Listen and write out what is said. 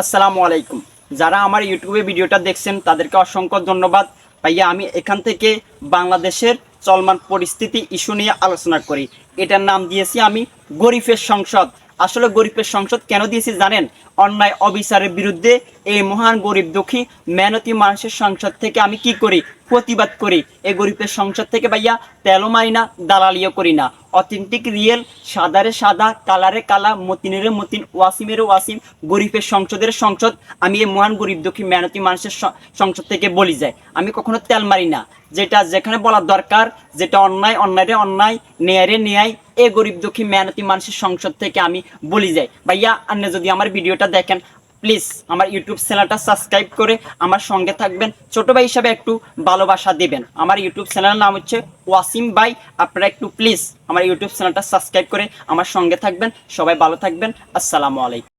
আসসালামু আলাইকুম। যারা আমার ইউটিউবে ভিডিওটা দেখছেন, তাদেরকে অসংখ্য ধন্যবাদ। ভাইয়া, আমি এখান থেকে বাংলাদেশের চলমান পরিস্থিতি ইস্যু নিয়ে আলোচনা করি। এটার নাম দিয়েছি আমি গরিফের সংসদ। আসলে গরিবের সংসদ কেন দিয়েছি জানেন? অন্যায় অবিচারের বিরুদ্ধে এই মহান গরিব দুঃখী, মেহনতি মানুষের সংসদ থেকে আমি কি করি? প্রতিবাদ করি। এই গরিবের সংসদ থেকে ভাইয়া তেলও মারি না, দালালিও করি না। অথেন্টিক, রিয়েল, সাদারে সাদা, কালারে কালা, মতিনের মতিন ওয়াসিমের ওয়াসিম, গরিবের সংসদের সংসদ। আমি এই মহান গরিব দুঃখী, মেহনতি মানুষের সংসদ থেকে বলি যাই। আমি কখনো তেল মারি না। যেটা যেখানে বলা দরকার, যেটা অন্যায়, অন্যায়রে অন্যায়, ন্যায়রে ন্যায় এই গরিব দুঃখী মেহনতি মানুষের সংসদ থেকে আমি বলি যাই। ভাইয়া, আপনি যদি আমার ভিডিওটা দেখেন প্লিজ আমার ইউটিউব চ্যানেলটা সাবস্ক্রাইব করে আমার সঙ্গে থাকবেন। ছোট ভাই হিসাবে একটু ভালোবাসা দেবেন। আমার ইউটিউব চ্যানেলের নাম হচ্ছে ওয়াসিম ভাই। আপনারা একটু প্লিজ আমার ইউটিউব চ্যানেলটা সাবস্ক্রাইব করে আমার সঙ্গে থাকবেন। সবাই ভালো থাকবেন। আসসালামু আলাইকুম।